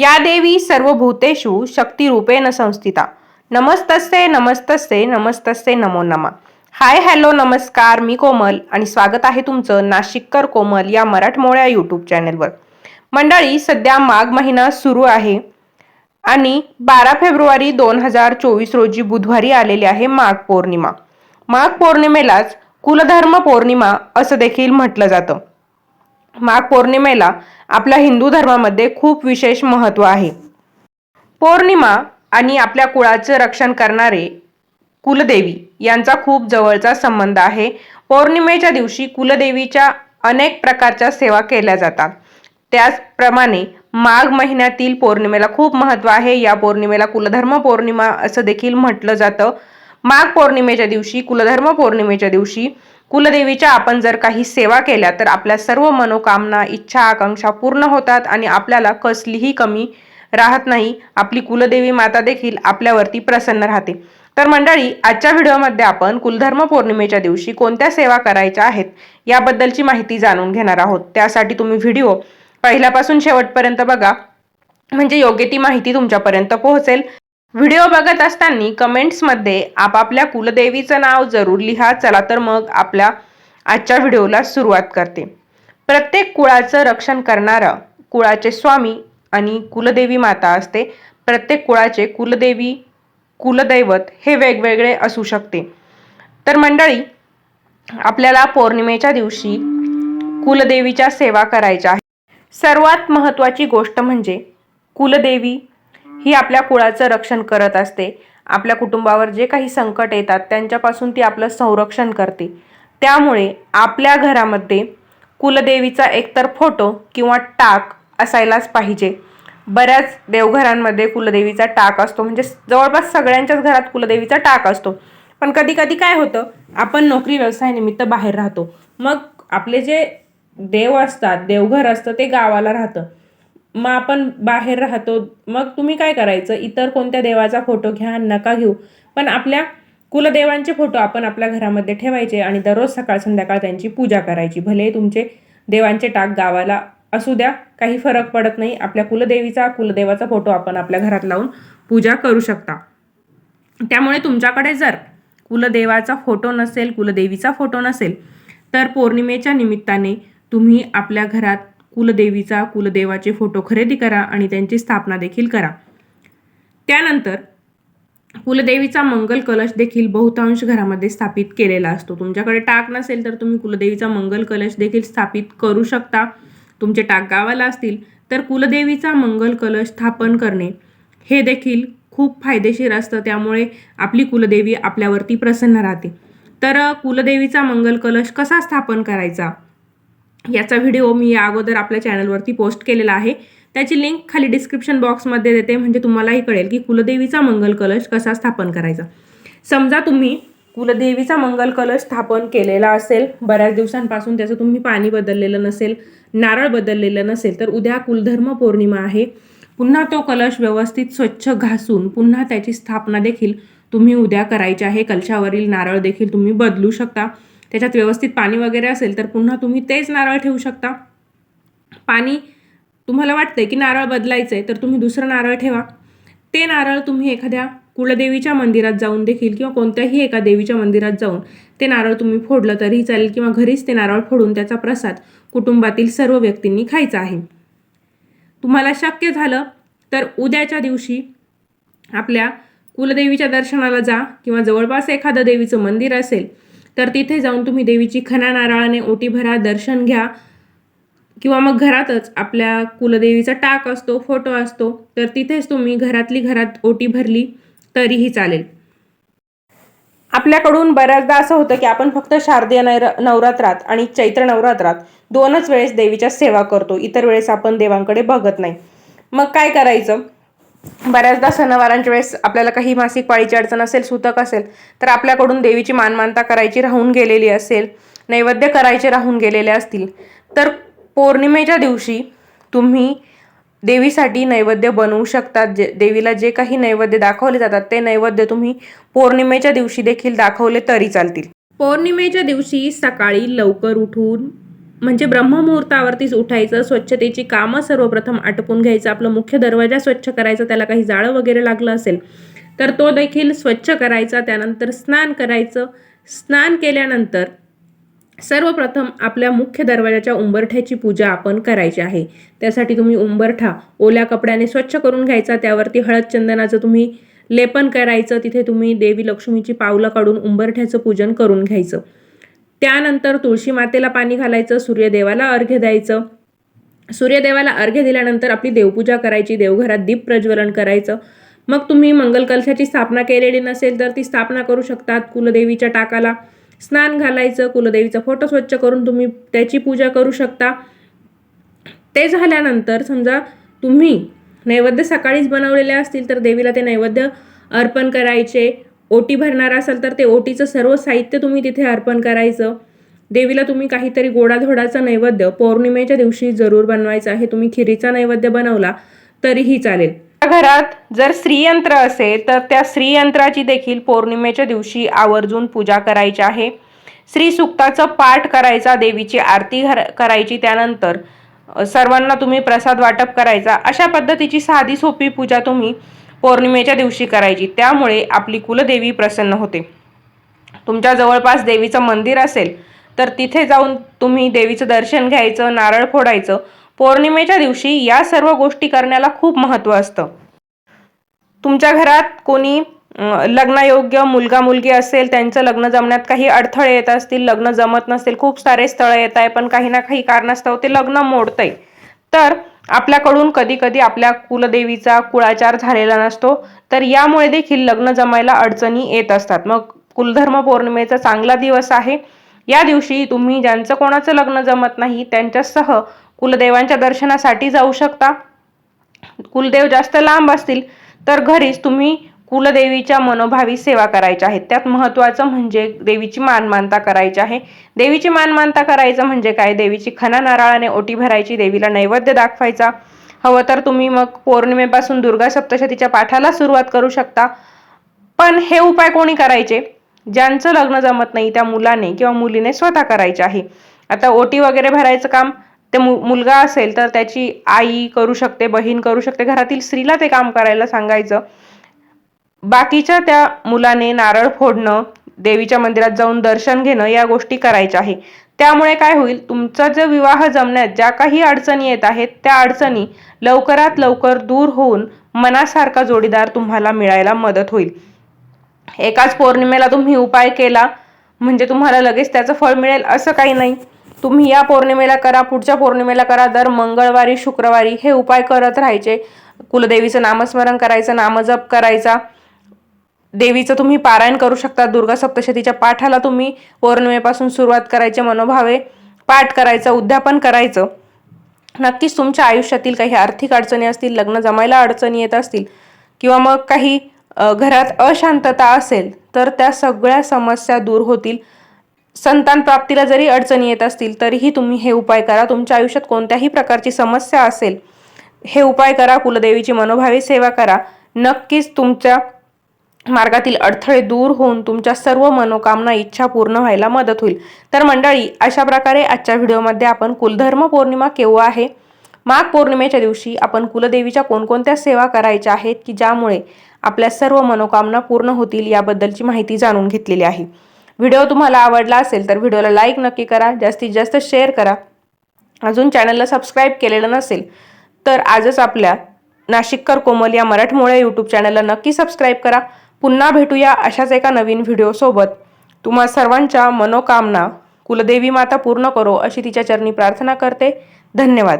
या देवी सर्व भूतेषु शक्तिरूपेण संस्थिता। नमस्तस्ते नमस्तस्ते नमस्तस्ते नमो नमा। हाय हॅलो नमस्कार मी कोमल आणि स्वागत आहे तुमचं नाशिककर कोमल या मराठमोळ्या यूट्यूब चॅनेलवर. मंडळी सध्या माघ महिना सुरू आहे आणि बारा फेब्रुवारी दोन हजार चोवीस रोजी बुधवारी आलेली आहे माघ पौर्णिमा. माघ पौर्णिमेलाच कुलधर्म पौर्णिमा असं देखील म्हटलं जातं. माघ पौर्णिमेला आपल्या हिंदू धर्मामध्ये खूप विशेष महत्त्व आहे. पौर्णिमा आणि आपल्या कुळाचं रक्षण करणारे कुलदेवी यांचा खूप जवळचा संबंध आहे. पौर्णिमेच्या दिवशी कुलदेवीच्या अनेक प्रकारच्या सेवा केल्या जातात. त्याचप्रमाणे माघ महिन्यातील पौर्णिमेला खूप महत्त्व आहे. या पौर्णिमेला कुलधर्म पौर्णिमा असं देखील म्हटलं जातं. माघ पौर्णिमेच्या दिवशी कुलधर्म पौर्णिमेच्या दिवशी कुलदेवीच्या आपण जर काही सेवा केल्या तर आपल्या सर्व मनोकामना इच्छा आकांक्षा पूर्ण होतात आणि आपल्याला कसलीही कमी राहत नाही. आपली कुलदेवी माता देखील आपल्यावरती प्रसन्न राहते. तर मंडळी आजच्या व्हिडिओमध्ये आपण कुलधर्म पौर्णिमेच्या दिवशी कोणत्या सेवा करायच्या आहेत याबद्दलची माहिती जाणून घेणार आहोत. त्यासाठी तुम्ही व्हिडिओ पहिल्यापासून शेवटपर्यंत बघा. म्हणजे योग्य ती माहिती तुमच्यापर्यंत पोहोचेल. व्हिडिओ बघत असताना कमेंट्समध्ये आपापल्या कुलदेवीचं नाव जरूर लिहा चला तर मग आपल्या आजच्या व्हिडिओला सुरुवात करते. प्रत्येक कुळाचं रक्षण करणारा कुळाचे स्वामी आणि कुलदेवी माता असते. प्रत्येक कुळाचे कुलदेवी कुलदैवत हे वेगवेगळे असू शकते. तर मंडळी आपल्याला पौर्णिमेच्या दिवशी कुलदेवीच्या सेवा करायच्या आहे सर्वात महत्त्वाची गोष्ट म्हणजे कुलदेवी ही आपल्या कुळाचं रक्षण करत असते. आपल्या कुटुंबावर जे काही संकट येतात त्यांच्यापासून ती आपलं संरक्षण करते. त्यामुळे आपल्या घरामध्ये कुलदेवीचा एकतर फोटो किंवा टाक असायलाच पाहिजे. बऱ्याच देवघरांमध्ये कुलदेवीचा टाक असतो. म्हणजे जवळपास सगळ्यांच्याच घरात कुलदेवीचा टाक असतो. पण कधी कधी काय होतं आपण नोकरी व्यवसायानिमित्त बाहेर राहतो. मग आपले जे देव असतात देवघर असतं ते गावाला राहतं. मग आपण बाहेर राहतो. मग तुम्ही काय करायचं? इतर कोणत्या देवाचा फोटो घ्या नका घेऊ. पण आपल्या कुलदेवांचे फोटो आपण आपल्या घरामध्ये ठेवायचे आणि दररोज सकाळ संध्याकाळ त्यांची पूजा करायची. भले तुमचे देवांचे टाक गावाला असू द्या काही फरक पडत नाही. आपल्या कुलदेवीचा कुलदेवाचा फोटो आपण आपल्या घरात लावून पूजा करू शकता. त्यामुळे तुमच्याकडे जर कुलदेवाचा फोटो नसेल कुलदेवीचा फोटो नसेल तर पौर्णिमेच्या निमित्ताने तुम्ही आपल्या घरात कुलदेवीचा कुलदेवाचे फोटो खरेदी करा आणि त्यांची स्थापना देखील करा. त्यानंतर कुलदेवीचा मंगल कलश देखील बहुतांश घरामध्ये स्थापित केलेला असतो. तुमच्याकडे टाक नसेल तर तुम्ही कुलदेवीचा मंगल कलश देखील स्थापित करू शकता. तुमचे टाक गावाला असतील तर कुलदेवीचा मंगल कलश स्थापन करणे हे देखील खूप फायदेशीर असतं. त्यामुळे आपली कुलदेवी आपल्यावरती प्रसन्न राहते. तर कुलदेवीचा मंगल कलश कसा स्थापन करायचा? याचा व्हिडिओ मी या अगोदर आपल्या चॅनलवरती पोस्ट केलेला आहे. त्याची लिंक खाली डिस्क्रिप्शन बॉक्समध्ये देते म्हणजे तुम्हालाही कळेल की कुलदेवीचा मंगल कलश कसा स्थापन करायचा. समजा तुम्ही कुलदेवीचा मंगल कलश स्थापन केलेला असेल बऱ्याच दिवसांपासून त्याचं तुम्ही पाणी बदललेलं नसेल नारळ बदललेलं नसेल तर उद्या कुलधर्म पौर्णिमा आहे. पुन्हा तो कलश व्यवस्थित स्वच्छ घासून पुन्हा त्याची स्थापना देखील तुम्ही उद्या करायची आहे. कलशावरील नारळ देखील तुम्ही बदलू शकता. त्याच्यात व्यवस्थित पाणी वगैरे असेल तर पुन्हा तुम्ही तेच नारळ ठेवू शकता. पाणी तुम्हाला वाटतंय की नारळ बदलायचं आहे तर तुम्ही दुसरं नारळ ठेवा. ते नारळ तुम्ही एखाद्या कुलदेवीच्या मंदिरात जाऊन देखील किंवा कोणत्याही एका देवीच्या मंदिरात जाऊन ते नारळ तुम्ही फोडलं तरीही चालेल किंवा घरीच ते नारळ फोडून त्याचा प्रसाद कुटुंबातील सर्व व्यक्तींनी खायचा आहे. तुम्हाला शक्य झालं तर उद्याच्या दिवशी आपल्या कुलदेवीच्या दर्शनाला जा किंवा जवळपास एखादं देवीचं मंदिर असेल तर तिथे जाऊन तुम्ही देवीची खना नारळाने ओटी भरा दर्शन घ्या. किंवा मग घरातच आपल्या कुलदेवीचा टाक असतो फोटो असतो तर तिथेच तुम्ही घरातली घरात ओटी भरली तरीही चालेल. आपल्याकडून बऱ्याचदा असं होतं की आपण फक्त शारदीय नैर नवरात्रात आणि चैत्र नवरात्रात दोनच वेळेस देवीच्या सेवा करतो. इतर वेळेस आपण देवांकडे बघत नाही. मग काय करायचं? बऱ्याचदा सणवारांच्या वेळेस आपल्याला काही मासिक पाळीची अडचण असेल सुतक असेल तर आपल्याकडून देवीची मानमानता करायची राहून गेलेली असेल नैवेद्य करायचे राहून गेलेले असतील तर पौर्णिमेच्या दिवशी तुम्ही देवीसाठी नैवेद्य बनवू शकतात जे देवीला जे काही नैवेद्य दाखवले जातात ते नैवेद्य तुम्ही पौर्णिमेच्या दिवशी देखील दाखवले तरी चालतील. पौर्णिमेच्या दिवशी सकाळी लवकर उठून म्हणजे ब्रह्ममुहूर्तावरतीच उठायचं स्वच्छतेची कामं सर्वप्रथम आटपून घ्यायचं आपलं मुख्य दरवाजा स्वच्छ करायचा त्याला काही जाळं वगैरे लागलं असेल तर तो देखील स्वच्छ करायचा त्यानंतर स्नान करायचं. स्नान केल्यानंतर सर्वप्रथम आपल्या मुख्य दरवाजाच्या उंबरठ्याची पूजा आपण करायची आहे. त्यासाठी तुम्ही उंबरठा ओल्या कपड्याने स्वच्छ करून घ्यायचा त्यावरती हळद चंदनाचं तुम्ही लेपन करायचं तिथे तुम्ही देवी लक्ष्मीची पावलं काढून उंबरठ्याचं पूजन करून घ्यायचं. त्यानंतर तुळशी मातेला पाणी घालायचं सूर्यदेवाला अर्घ्य द्यायचं. सूर्यदेवाला अर्घ्य दिल्यानंतर आपली देवपूजा करायची देवघरात दीप प्रज्वलन करायचं. मग तुम्ही मंगल कलशाची स्थापना केलेली नसेल तर ती स्थापना करू शकतात कुलदेवीच्या टाकाला. स्नान घालायचं कुलदेवीचा फोटो स्वच्छ करून तुम्ही त्याची पूजा करू शकता. ते झाल्यानंतर समजा तुम्ही नैवेद्य सकाळीच बनवलेले असतील तर देवीला ते नैवेद्य अर्पण करायचे. ओटी भरणार असाल तर ते ओटीचं सर्व साहित्य तुम्ही तिथे अर्पण करायचं. देवीला तुम्ही काहीतरी गोडाधोडाचा नैवेद्य पौर्णिमेच्या दिवशी जरूर बनवायचा आहे. तुम्ही खिरीचा नैवेद्य बनवला तरीही चालेल. घरात जर श्रीयंत्र असेल तर त्या श्रीयंत्राची देखील पौर्णिमेच्या दिवशी आवर्जून पूजा करायची आहे. श्री सुक्ताचं पाठ करायचा देवीची आरती घर करायची त्यानंतर सर्वांना तुम्ही प्रसाद वाटप करायचा. अशा पद्धतीची साधी सोपी पूजा तुम्ही पौर्णिमेच्या दिवशी करायची. त्यामुळे आपली कुलदेवी प्रसन्न होते. तुमच्या जवळपास देवीचं मंदिर असेल तर तिथे जाऊन तुम्ही देवीचं दर्शन घ्यायचं नारळ फोडायचं. पौर्णिमेच्या दिवशी या सर्व गोष्टी करण्याला खूप महत्त्व असतं. तुमच्या घरात कोणी लग्नायोग्य मुलगा मुलगी असेल त्यांचं लग्न जमण्यात काही अडथळे येत असतील लग्न जमत नसतील खूप सारे स्थळं येत आहे पण काही ना काही कारणास्तव ते लग्न मोडतंय. तर आपल्याकडून कधी कधी आपल्या कुलदेवीचा कुळाचार झालेला नसतो तर यामुळे देखील लग्न जमायला अडचणी येत असतात. मग कुलधर्म पौर्णिमेचा चांगला दिवस आहे. या दिवशी तुम्ही ज्यांचं कोणाचं लग्न जमत नाही त्यांच्यासह कुलदेवांच्या दर्शनासाठी जाऊ शकता. कुलदेव जास्त लांब असतील तर घरीच तुम्ही कुलदेवीच्या मनोभावी सेवा करायच्या आहेत. त्यात महत्त्वाचं म्हणजे देवीची मानमानता करायची आहे. देवीची मानमानता करायचं म्हणजे काय? देवीची खना नारळाने ओटी भरायची देवीला नैवेद्य दाखवायचा. हवं तर तुम्ही मग पौर्णिमेपासून दुर्गा सप्तशतीच्या पाठाला सुरुवात करू शकता. पण हे उपाय कोणी करायचे? ज्यांचं लग्न जमत नाही त्या मुलाने किंवा मुलीने स्वतः करायचे आहे. आता ओटी वगैरे भरायचं काम ते मु मुलगा असेल तर त्याची आई करू शकते बहीण करू शकते. घरातील स्त्रीला ते काम करायला सांगायचं. बाकीच्या त्या मुलाने नारळ फोडणं देवीच्या मंदिरात जाऊन दर्शन घेणं या गोष्टी करायच्या आहे. त्यामुळे काय होईल तुमचा जो विवाह जमण्यात ज्या काही अडचणी येत आहेत त्या अडचणी लवकरात लवकर दूर होऊन मनासारखा जोडीदार तुम्हाला मिळायला मदत होईल. एकाच पौर्णिमेला तुम्ही उपाय केला म्हणजे तुम्हाला लगेच त्याचं फळ मिळेल असं काही नाही. तुम्ही या पौर्णिमेला करा पुढच्या पौर्णिमेला करा दर मंगळवारी शुक्रवारी हे उपाय करत राहायचे. कुलदेवीचं नामस्मरण करायचं नामजप करायचा. देवीचं तुम्ही पारायण करू शकता. दुर्गा सप्तशतीच्या पाठाला तुम्ही पौर्णिमेपासून सुरुवात करायचे मनोभावे पाठ करायचं उद्यापन करायचं. नक्कीच तुमच्या आयुष्यातील काही आर्थिक अडचणी असतील लग्न जमायला अडचणी येत असतील किंवा मग काही घरात अशांतता असेल तर त्या सगळ्या समस्या दूर होतील. संतान प्राप्तीला जरी अडचणी येत असतील तरीही तुम्ही हे उपाय करा. तुमच्या आयुष्यात कोणत्याही प्रकारची समस्या असेल हे उपाय करा. कुलदेवीची मनोभावी सेवा करा. नक्कीच तुमच्या मार्गातील अडथळे दूर होऊन तुमच्या सर्व मनोकामना इच्छा पूर्ण व्हायला मदत होईल. तर मंडळी अशा प्रकारे आजच्या व्हिडिओमध्ये आपण कुलधर्म पौर्णिमा केव्हा आहे? माघ पौर्णिमेच्या दिवशी आपण कुलदेवीच्या कोणकोणत्या सेवा करायच्या आहेत की ज्यामुळे आपल्या सर्व मनोकामना पूर्ण होतील याबद्दलची माहिती जाणून घेतलेली आहे. व्हिडिओ तुम्हाला आवडला असेल तर व्हिडिओला लाईक नक्की करा जास्तीत जास्त शेअर करा. अजून चॅनलला सबस्क्राईब केलेलं नसेल तर आजच आपल्या नाशिककर कोमल या मराठमोळ्या यूट्यूब चॅनलला नक्की सबस्क्राईब करा. पुन्हा भेटूया अशाच एका नवीन व्हिडिओसोबत तुम्हा सर्वांच्या मनोकामना कुलदेवी माता पूर्ण करो अशी तिच्या चरणी प्रार्थना करते. धन्यवाद.